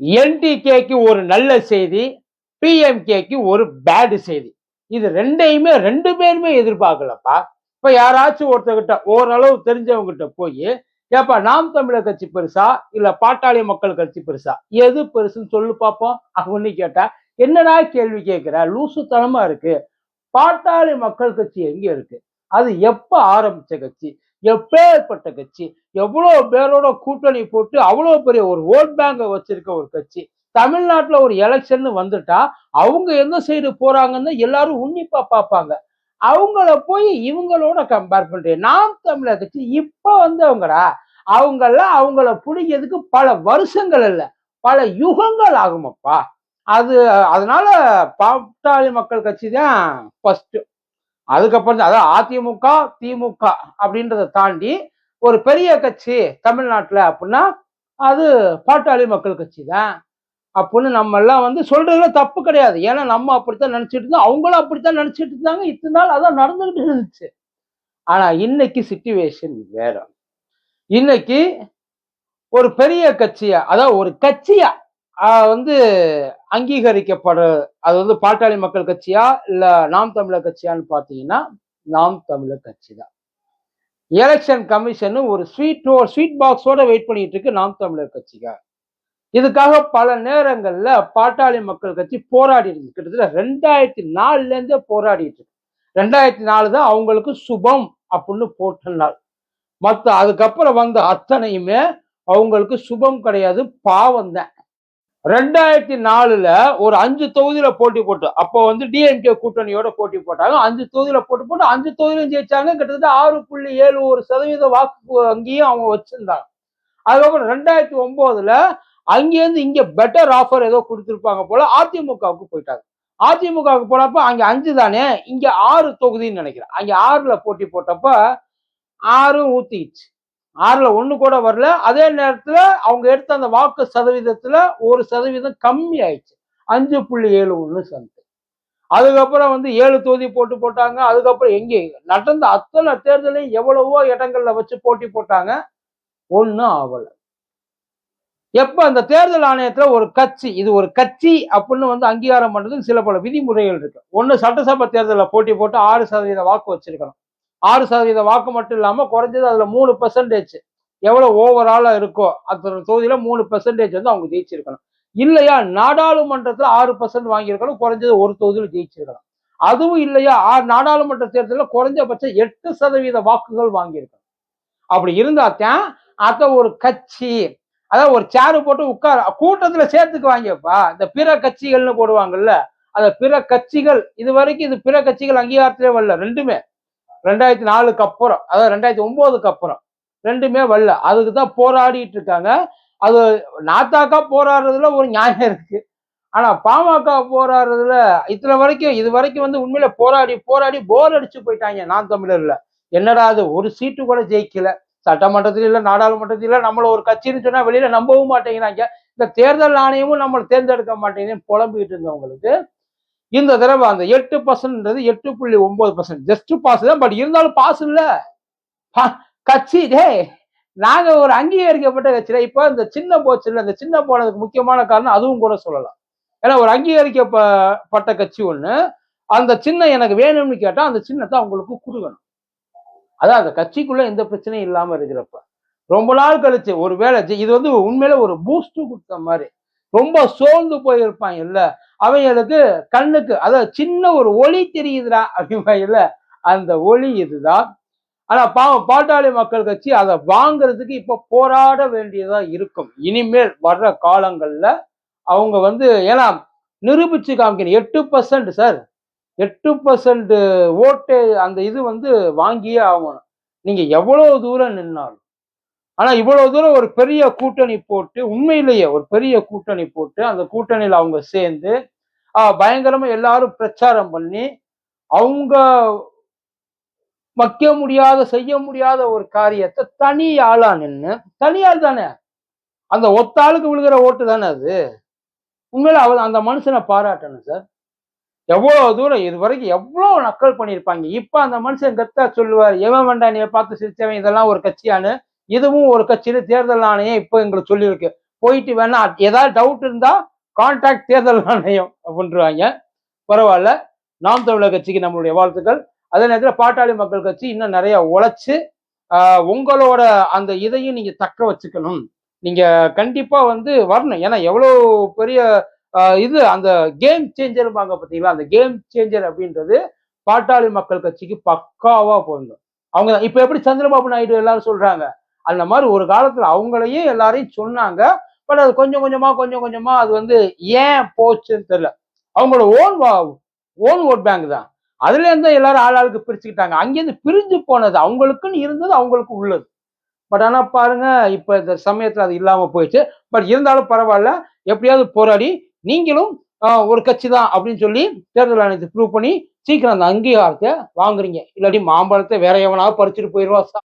என்டிகேக்கு ஒரு நல்ல செய்தி பிஎம்கேக்கு ஒரு பேடு செய்தி. இது ரெண்டையுமே ரெண்டு பேருமே எதிர்பார்க்கலப்பா. இப்போ யாராச்சும் ஒருத்தர்கிட்ட ஓரளவு தெரிஞ்சவங்ககிட்ட போய் ஏப்பா நாம் தமிழர் கட்சி பெருசா? இல்லை பாட்டாளி மக்கள் கட்சி பெருசா? எது பெருசுன்னு சொல்லு பார்ப்போம் அப்படின்னு கேட்டா என்னடா கேள்வி கேட்குற லூசுத்தனமா இருக்கு. பாட்டாளி மக்கள் கட்சி எங்கே இருக்கு? அது எப்போ ஆரம்பிச்ச கட்சி? எப்பேற்பட்ட கட்சி எவ்வளவு பேரோட கூட்டணி போட்டு அவ்வளவு பெரிய ஒரு ஓட் பேங்கை வச்சிருக்க ஒரு கட்சி தமிழ்நாட்டில் ஒரு எலெக்ஷன் வந்துட்டா அவங்க எந்த சைடு போறாங்கன்னு எல்லாரும் உன்னிப்பா பார்ப்பாங்க. அவங்கள போய் இவங்களோட கம்பேர் பண்றேன். நாம் தமிழர் கட்சி இப்ப வந்தவங்கடா அவங்கெல்லாம் அவங்கள பிடிக்கிறதுக்கு பல வருஷங்கள் இல்லை பல யுகங்கள் ஆகுமப்பா. அது அதனால பாட்டாளி மக்கள் கட்சி தான் ஃபர்ஸ்ட் அதுக்கப்புறம் அதான் அதாவது அதிமுக திமுக அப்படின்றத தாண்டி ஒரு பெரிய கட்சி தமிழ்நாட்டில் அப்படின்னா அது பாட்டாளி மக்கள் கட்சி தான் அப்படின்னு நம்ம எல்லாம் வந்து சொல்றதுல தப்பு கிடையாது. ஏன்னா நம்ம அப்படித்தான் நினைச்சிட்டு இருந்தோம். அவங்களும் அப்படித்தான் நினைச்சிட்டு இருந்தாங்க. இத்தனை நாள் அதான் நடந்துகிட்டு இருந்துச்சு. ஆனா இன்னைக்கு சிச்சுவேஷன் வேற. இன்னைக்கு ஒரு பெரிய கட்சியா அதாவது ஒரு கட்சியா வந்து அங்கீகரிக்கப்பட அது வந்து பாட்டாளி மக்கள் கட்சியா இல்ல நாம் தமிழர் கட்சியான்னு பாத்தீங்கன்னா நாம் தமிழர் கட்சி தான். எலெக்ஷன் கமிஷன் ஒரு ஸ்வீட் ஸ்வீட் பாக்ஸோட வெயிட் பண்ணிட்டு இருக்கு நாம் தமிழர் கட்சிக்காக இதுக்காக பல நேரங்கள்ல பாட்டாளி மக்கள் கட்சி போராடி இருக்கு. கிட்டத்தட்ட ரெண்டாயிரத்தி நாலுல இருந்தே போராடிட்டு இருக்கு. ரெண்டாயிரத்தி நாலு தான் அவங்களுக்கு சுபம் அப்படின்னு போட்ட நாள். மற்ற அதுக்கப்புறம் வந்த அத்தனையுமே அவங்களுக்கு சுபம் கிடையாது பாவம் தான். ரெண்டாயிரத்தி நாலுல ஒரு அஞ்சு தொகுதியில போட்டி போட்டு அப்போ வந்து டிஎம்கே கூட்டணியோட போட்டி போட்டாங்க. அஞ்சு தொகுதியில போட்டு போட்டு அஞ்சு தொகுதியிலும் ஜெயிச்சாங்க. கிட்டத்தட்ட ஆறு புள்ளி ஏழு ஒரு சதவீத வாக்கு அங்கேயும் அவங்க வச்சிருந்தாங்க. அதுக்கப்புறம் ரெண்டாயிரத்தி ஒன்பதுல அங்கேருந்து இங்க பெட்டர் ஆஃபர் ஏதோ கொடுத்துருப்பாங்க போல அதிமுகவுக்கு போயிட்டாங்க. அதிமுகவுக்கு போனப்ப அங்க அஞ்சு தானே இங்க ஆறு தொகுதின்னு நினைக்கிறேன். அங்க ஆறுல போட்டி போட்டப்ப ஆறும் ஊத்திடுச்சு ஆறுல ஒண்ணு கூட வரல. அதே நேரத்துல அவங்க எடுத்த அந்த வாக்கு சதவீதத்துல ஒரு சதவீதம் கம்மி ஆயிடுச்சு. அஞ்சு புள்ளி ஏழு ஒண்ணு சந்தை அதுக்கப்புறம் வந்து ஏழு தொகுதி போட்டு போட்டாங்க. அதுக்கப்புறம் எங்கே? நடந்த அத்தனை தேர்தலையும் எவ்வளவோ இடங்கள்ல வச்சு போட்டி போட்டாங்க. ஒன்றும் ஆகல. எப்ப அந்த தேர்தல் ஆணையத்துல ஒரு கட்சி இது ஒரு கட்சி அப்படின்னு வந்து அங்கீகாரம் பண்றதுக்கு சில பல விதிமுறைகள் இருக்கு. ஒண்ணு சட்டசபை தேர்தலில் போட்டி போட்டு ஆறு சதவீத வாக்கு வச்சிருக்கணும். ஆறு சதவீத வாக்கு மட்டும் இல்லாமல் குறைஞ்சது அதில் மூணு பர்சன்டேஜ் எவ்வளோ ஓவராலாக இருக்கோ அத்தனை தொகுதியில் மூணு பர்சன்டேஜ் வந்து அவங்க ஜெயிச்சிருக்கணும். இல்லையா நாடாளுமன்றத்தில் ஆறு பர்சன்ட் வாங்கியிருக்கணும் குறைஞ்சது ஒரு தொகுதியில் ஜெயிச்சிருக்கணும். அதுவும் இல்லையா ஆறு நாடாளுமன்ற தேர்தலில் குறைஞ்சபட்சம் எட்டு சதவீத வாக்குகள் வாங்கியிருக்கணும். அப்படி இருந்தாத்தான் அத ஒரு கட்சி அதாவது ஒரு சேரு போட்டு உட்கார சேர்த்துக்கு வாங்கியப்பா இந்த பிற கட்சிகள்னு போடுவாங்கல்ல அந்த பிற கட்சிகள் இது வரைக்கும் இது பிற கட்சிகள் அங்கீகாரத்திலே வரல ரெண்டுமே. ரெண்டாயிரத்தி நாலுக்கு அப்புறம் அதாவது ரெண்டாயிரத்தி ஒன்பதுக்கு அப்புறம். ரெண்டுமே வரல. அதுக்கு தான் போராடிட்டு இருக்காங்க. அது நாத்தாக்கா போராடுறதுல ஒரு நியாயம் இருக்கு. ஆனா பாமக போராடுறதுல இத்தனை வரைக்கும் இது வரைக்கும் வந்து உண்மையில போராடி போராடி போர் அடிச்சு போயிட்டாங்க நான் தமிழர்ல. என்னடா அது? ஒரு சீட்டு கூட ஜெயிக்கல. சட்டமன்றத்துல இல்ல நாடாளுமன்றத்துல இல்ல நம்மள ஒரு கட்சின்னு சொன்னா வெளியில நம்பவும் மாட்டேங்கிறாங்க. இந்த தேர்தல் ஆணையமும் நம்மளை தேர்ந்தெடுக்க மாட்டேங்குதுன்னு புலம்பிக்கிட்டு இருந்தவங்களுக்கு இந்த தடவை அந்த எட்டு பர்சன்ட்ன்றது எட்டு புள்ளி ஒன்பது பர்சன்ட் ஜஸ்ட் பாஸ் தான் பட் இருந்தாலும் பாஸ் இல்லை. கட்சி டே நாங்க ஒரு அங்கீகரிக்கப்பட்ட கட்சியில இப்ப இந்த சின்ன போச்சு இல்ல இந்த சின்ன போனதுக்கு முக்கியமான காரணம் அதுவும் கூட சொல்லலாம். ஏன்னா ஒரு அங்கீகரிக்கப்பட்ட கட்சி ஒண்ணு அந்த சின்னம் எனக்கு வேணும்னு கேட்டா அந்த சின்னத்தை அவங்களுக்கு கொடுக்கணும். அதான் அந்த கட்சிக்குள்ள எந்த பிரச்சனையும் இல்லாம இருக்கிறப்ப. ரொம்ப நாள் கழிச்சு ஒரு வேலை இது வந்து உண்மையில ஒரு பூஸ்ட் கொடுத்த மாதிரி. ரொம்ப சோர்ந்து போயிருப்பான் இல்ல. அவங்களுக்கு கண்ணுக்கு அதாவது சின்ன ஒரு ஒளி தெரியுதுடா அப்படிம்பாங்கல்ல அந்த ஒளி இதுதான். ஆனா பாவம் பாட்டாளி மக்கள் கட்சி அதை வாங்குறதுக்கு இப்ப போராட வேண்டியதா இருக்கும். இனிமேல் வர்ற காலங்கள்ல அவங்க வந்து ஏன்னா நிரூபிச்சு காமிக்கணும். எட்டு பர்சன்ட் சார். எட்டு பர்சன்ட் ஓட்டு அந்த இது வந்து வாங்கியே ஆகணும். நீங்க எவ்வளவு தூரம் நின்னாலும். ஆனா இவ்வளவு தூரம் ஒரு பெரிய கூட்டணி போட்டு உண்மையிலேயே ஒரு பெரிய கூட்டணி போட்டு அந்த கூட்டணியில அவங்க சேர்ந்து ஆஹ் பயங்கரமா எல்லாரும் பிரச்சாரம் பண்ணி அவங்க வைக்க முடியாத செய்ய முடியாத ஒரு காரியத்தை தனி ஆளா நின்று தனியாள் தானே? அந்த ஒத்தாளுக்கு விழுகிற ஓட்டு தானே அது? உண்மையில அவ அந்த மனுஷனை பாராட்டணும் சார். எவ்வளவு தூரம் இது வரைக்கும் எவ்வளவு நக்கல் பண்ணியிருப்பாங்க. இப்ப அந்த மனுஷன் கத்தா சொல்லுவார் எவன் வேண்டாம் நீ பார்த்து சிரிச்சவன் இதெல்லாம் ஒரு கட்சியானு. இதுவும் ஒரு கட்சியில தேர்தல் ஆணையம் இப்ப எங்களுக்கு சொல்லியிருக்கு. போயிட்டு வேணா ஏதாவது டவுட் இருந்தா கான்டாக்ட் தேர்தல் ஆணையம் அப்படின்றாங்க. பரவாயில்ல. நாம் தமிழர் கட்சிக்கு நம்மளுடைய வாழ்த்துக்கள். அதே நேரத்தில் பாட்டாளி மக்கள் கட்சி இன்னும் நிறைய உழைச்சு உங்களோட அந்த இதையும் நீங்க தக்க வச்சுக்கணும். நீங்க கண்டிப்பா வந்து வரணும். ஏன்னா எவ்வளோ பெரிய இது அந்த கேம் சேஞ்சரும்பாங்க பார்த்தீங்களா? அந்த கேம் சேஞ்சர் அப்படின்றது பாட்டாளி மக்கள் கட்சிக்கு பக்காவா பொருந்தும் அவங்க இப்போ இப்ப எப்படி சந்திரபாபு நாயுடு எல்லாரும் சொல்றாங்க அந்த மாதிரி ஒரு காலத்துல அவங்களையும் எல்லாரையும் சொன்னாங்க. பட் அது கொஞ்சம் கொஞ்சமா கொஞ்சம் கொஞ்சமா அது வந்து ஏன் போச்சுன்னு தெரியல. அவங்களோட ஓன் ஓன் ஓட் பேங்க் தான். அதுல இருந்து எல்லாரும் ஆள் ஆளுக்கு பிரிச்சுக்கிட்டாங்க. அங்கேருந்து பிரிஞ்சு போனது அவங்களுக்குன்னு இருந்தது அவங்களுக்கு உள்ளது. பட் ஆனா பாருங்க இப்போ இந்த சமயத்தில் அது இல்லாமல் போயிடுச்சு. பட் இருந்தாலும் பரவாயில்ல எப்படியாவது போராடி நீங்களும் ஒரு கட்சி தான் அப்படின்னு சொல்லி தேர்தல் ஆணையத்தை ப்ரூவ் பண்ணி சீக்கிரம் அந்த அங்கீகாரத்தை வாங்குறீங்க. இல்லாட்டி மாம்பழத்தை வேற எவனாவது பறிச்சுட்டு போயிடுவா